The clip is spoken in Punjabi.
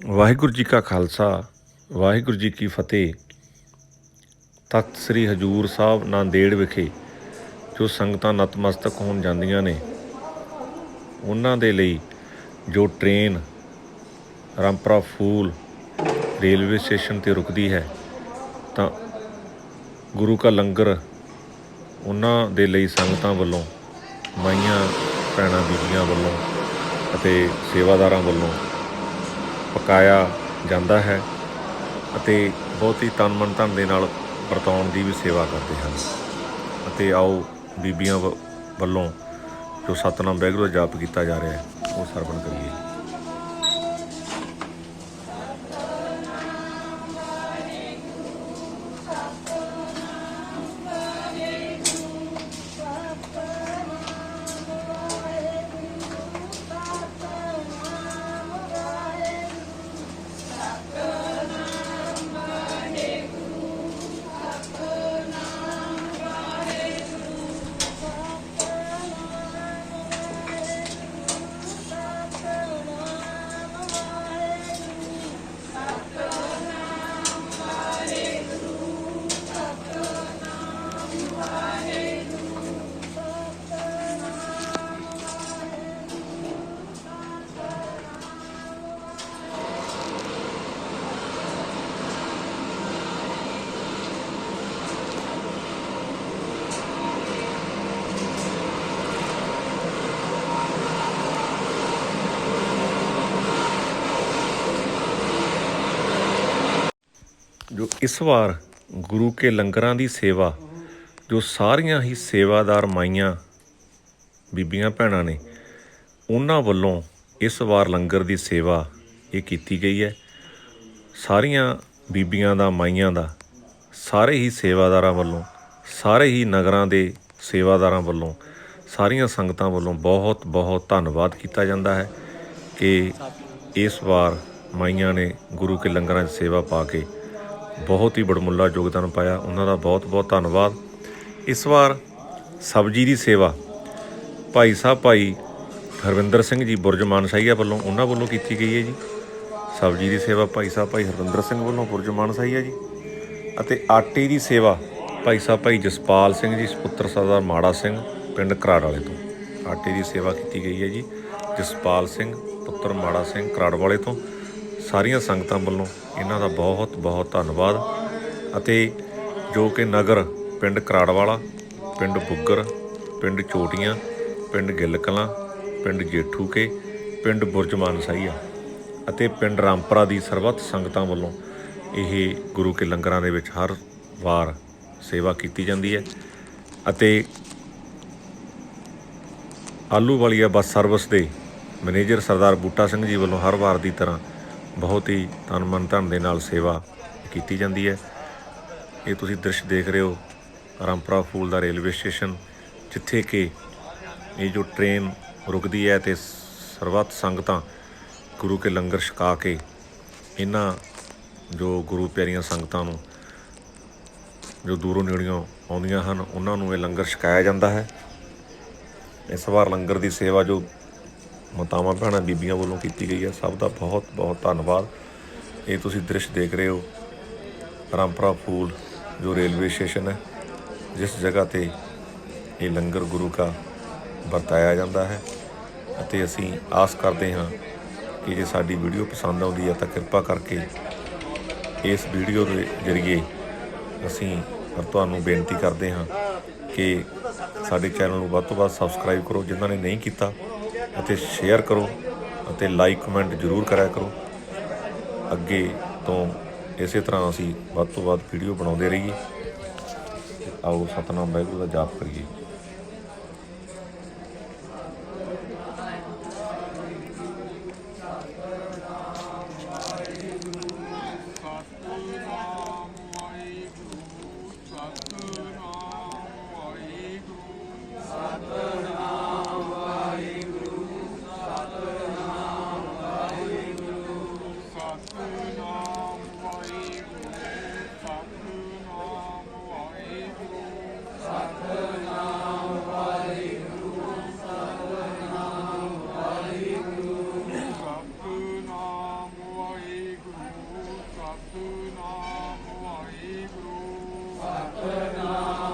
ਵਾਹਿਗੁਰੂ ਜੀ ਕਾ ਖਾਲਸਾ, ਵਾਹਿਗੁਰੂ ਜੀ ਕੀ ਫਤਿਹ। ਤਖਤ ਸ੍ਰੀ ਹਜੂਰ ਸਾਹਿਬ ਨਾਂਦੇੜ ਵਿਖੇ ਜੋ ਸੰਗਤਾਂ ਨਤਮਸਤਕ ਹੋਣ ਜਾਂਦੀਆਂ ਨੇ, ਉਹਨਾਂ ਦੇ ਲਈ ਜੋ train Rampura Phul railway station ਤੇ ਰੁਕਦੀ ਹੈ, ਤਾਂ ਗੁਰੂ ਕਾ ਲੰਗਰ ਉਹਨਾਂ ਦੇ ਲਈ ਸੰਗਤਾਂ ਵੱਲੋਂ, ਮਾਈਆਂ, ਭੈਣਾਂ, ਬੀਬੀਆਂ ਵੱਲੋਂ ਅਤੇ ਸੇਵਾਦਾਰਾਂ ਵੱਲੋਂ ਪਕਾਇਆ ਜਾਂਦਾ ਹੈ ਅਤੇ ਬਹੁਤ ਹੀ ਤਨ ਮਨ ਧਨ ਦੇ ਨਾਲ ਵਰਤਾਉਣ ਦੀ ਵੀ ਸੇਵਾ ਕਰਦੇ ਹਨ। ਅਤੇ ਆਓ ਬੀਬੀਆਂ ਵ- ਵੱਲੋਂ ਜੋ ਸਤਨਾਮ ਵਾਹਿਗੁਰੂ ਜਾਪ ਕੀਤਾ ਜਾ ਰਿਹਾ ਹੈ, ਉਹ ਸਰਵਣ ਕਰੀਏ। ਜੋ ਇਸ ਵਾਰ ਗੁਰੂ ਕੇ ਲੰਗਰਾਂ ਦੀ ਸੇਵਾ, ਜੋ ਸਾਰੀਆਂ ਹੀ ਸੇਵਾਦਾਰ ਮਾਈਆਂ, ਬੀਬੀਆਂ ਭੈਣਾਂ ਨੇ, ਉਹਨਾਂ ਵੱਲੋਂ ਇਸ ਵਾਰ ਲੰਗਰ ਦੀ ਸੇਵਾ ਇਹ ਕੀਤੀ ਗਈ ਹੈ। ਸਾਰੀਆਂ ਬੀਬੀਆਂ ਦਾ, ਮਾਈਆਂ ਦਾ, ਸਾਰੇ ਹੀ ਸੇਵਾਦਾਰਾਂ ਵੱਲੋਂ, ਸਾਰੇ ਹੀ ਨਗਰਾਂ ਦੇ ਸੇਵਾਦਾਰਾਂ ਵੱਲੋਂ, ਸਾਰੀਆਂ ਸੰਗਤਾਂ ਵੱਲੋਂ ਬਹੁਤ ਬਹੁਤ ਧੰਨਵਾਦ ਕੀਤਾ ਜਾਂਦਾ ਹੈ ਕਿ ਇਸ ਵਾਰ ਮਾਈਆਂ ਨੇ ਗੁਰੂ ਕੇ ਲੰਗਰਾਂ 'ਚ ਸੇਵਾ ਪਾ ਕੇ ਬਹੁਤ ਹੀ ਬੜਮੁੱਲਾ ਯੋਗਦਾਨ ਪਾਇਆ, ਉਹਨਾਂ ਦਾ ਬਹੁਤ ਬਹੁਤ ਧੰਨਵਾਦ। ਇਸ ਵਾਰ ਸਬਜੀ ਦੀ ਸੇਵਾ ਭਾਈ ਸਾਹਿਬ, ਭਾਈ ਹਰਵਿੰਦਰ ਸਿੰਘ ਜੀ ਬੁਰਜ ਮਾਨਸਾਹੀਆ ਵੱਲੋਂ ਉਹਨਾਂ ਵੱਲੋਂ ਕੀਤੀ ਗਈ ਹੈ ਜੀ। ਸਬਜੀ ਦੀ ਸੇਵਾ ਭਾਈ ਸਾਹਿਬ, ਭਾਈ ਹਰਵਿੰਦਰ ਸਿੰਘ ਵੱਲੋਂ ਬੁਰਜ ਮਾਨਸਾਹੀਆ ਜੀ। ਅਤੇ ਆਟੇ ਦੀ ਸੇਵਾ ਭਾਈ ਸਾਹਿਬ, ਭਾਈ ਜਸਪਾਲ ਸਿੰਘ ਜੀ, ਸੁਪੁੱਤਰ ਸਰਦਾਰ ਮਾੜਾ ਸਿੰਘ ਪਿੰਡ ਕਰਾੜ ਵਾਲੇ ਤੋਂ। ਆਟੇ ਦੀ ਸੇਵਾ ਕੀਤੀ ਗਈ ਹੈ ਜੀ, ਜਸਪਾਲ ਸਿੰਘ, ਪੁੱਤਰ ਮਾੜਾ ਸਿੰਘ ਕਰਾੜ ਵਾਲੇ ਤੋਂ। ਸਾਰੀਆਂ ਸੰਗਤਾਂ ਵੱਲੋਂ ਇਹਨਾਂ ਦਾ ਬਹੁਤ ਬਹੁਤ ਧੰਨਵਾਦ। ਅਤੇ ਜੋ ਕਿ ਨਗਰ, ਪਿੰਡ ਕਰਾੜਵਾਲਾ, ਪਿੰਡ ਬੁੱਗਰ, ਪਿੰਡ ਚੋਟੀਆਂ, ਪਿੰਡ ਗਿੱਲ ਕਲਾਂ ਪਿੰਡ ਜੇਠੂਕੇ, ਪਿੰਡ ਬੁਰਜਮਾਨ ਸਾਹੀਆ ਅਤੇ ਪਿੰਡ ਰਾਮਪਰਾ ਦੀ ਸਰਬੱਤ ਸੰਗਤਾਂ ਵੱਲੋਂ ਇਹ ਗੁਰੂ ਕੇ ਲੰਗਰਾਂ ਦੇ ਵਿੱਚ ਹਰ ਵਾਰ ਸੇਵਾ ਕੀਤੀ ਜਾਂਦੀ ਹੈ। ਅਤੇ ਆਲੂ ਵਾਲੀਆ ਬੱਸ ਸਰਵਿਸ ਦੇ ਮੈਨੇਜਰ ਸਰਦਾਰ ਬੂਟਾ ਸਿੰਘ ਜੀ ਵੱਲੋਂ ਹਰ ਵਾਰ ਦੀ ਤਰ੍ਹਾਂ ਬਹੁਤ ਹੀ ਤਨ ਮਨ ਧਨ ਦੇ ਨਾਲ ਸੇਵਾ ਕੀਤੀ ਜਾਂਦੀ ਹੈ। ਇਹ ਤੁਸੀਂ ਦ੍ਰਿਸ਼ ਦੇਖ ਰਹੇ ਹੋ, ਰਾਮਪੁਰਾ ਫੂਲ ਦਾ ਰੇਲਵੇ ਸਟੇਸ਼ਨ, ਜਿੱਥੇ ਕਿ ਇਹ ਜੋ ਟ੍ਰੇਨ ਰੁਕਦੀ ਹੈ ਤੇ ਸਰਬੱਤ ਸੰਗਤਾਂ ਗੁਰੂ ਕੇ ਲੰਗਰ ਛਕਾ ਕੇ ਇਹਨਾਂ ਜੋ ਗੁਰੂ ਪਿਆਰੀਆਂ ਸੰਗਤਾਂ ਨੂੰ, ਜੋ ਦੂਰੋਂ ਨੇੜਿਓਂ ਆਉਂਦੀਆਂ ਹਨ, ਉਹਨਾਂ ਨੂੰ ਇਹ ਲੰਗਰ ਛਕਾਇਆ ਜਾਂਦਾ ਹੈ। ਇਸ ਵਾਰ ਲੰਗਰ ਦੀ ਸੇਵਾ ਜੋ ਮਾਤਾਵਾਂ ਭੈਣਾਂ ਬੀਬੀਆਂ ਵੱਲੋਂ ਕੀਤੀ ਗਈ ਹੈ। ਸਭ ਦਾ ਬਹੁਤ ਬਹੁਤ ਧੰਨਵਾਦ। ਇਹ ਤੁਸੀਂ ਦ੍ਰਿਸ਼ ਦੇਖ ਰਹੇ ਹੋ। ਰਾਮਪੁਰਾ ਫੂਲ ਜੋ ਰੇਲਵੇ ਸਟੇਸ਼ਨ ਹੈ, ਜਿਸ ਜਗ੍ਹਾ ਤੇ ਇਹ ਲੰਗਰ ਗੁਰੂ ਕਾ ਵਰਤਾਇਆ ਜਾਂਦਾ ਹੈ ਅਤੇ ਅਸੀਂ ਆਸ ਕਰਦੇ ਹਾਂ ਕਿ ਜੇ ਸਾਡੀ ਵੀਡੀਓ ਪਸੰਦ ਆਉਂਦੀ ਹੈ ਤਾਂ ਕਿਰਪਾ ਕਰਕੇ ਇਸ ਵੀਡੀਓ ਦੇ ਜ਼ਰੀਏ ਅਸੀਂ ਤੁਹਾਨੂੰ ਬੇਨਤੀ ਕਰਦੇ ਹਾਂ ਕਿ ਸਾਡੇ ਚੈਨਲ ਨੂੰ ਵੱਧ ਤੋਂ ਵੱਧ ਸਬਸਕ੍ਰਾਈਬ ਕਰੋ। ਜਿਨ੍ਹਾਂ ਨੇ ਨਹੀਂ ਕੀਤਾ ਅਤੇ ਸ਼ੇਅਰ ਕਰੋ ਅਤੇ ਲਾਈਕ ਕਮੈਂਟ ਜ਼ਰੂਰ ਕਰਿਆ ਕਰੋ। ਅੱਗੇ ਤੋਂ ਇਸੇ ਤਰ੍ਹਾਂ ਅਸੀਂ ਵੱਧ ਤੋਂ ਵੱਧ ਵੀਡੀਓ ਬਣਾਉਂਦੇ ਰਹੀਏ। ਆਓ ਸਤਨਾਮ ਵਾਹਿਗੁਰੂ ਦਾ ਜਾਪ ਕਰੀਏ। Satunamu Aigru Satunamu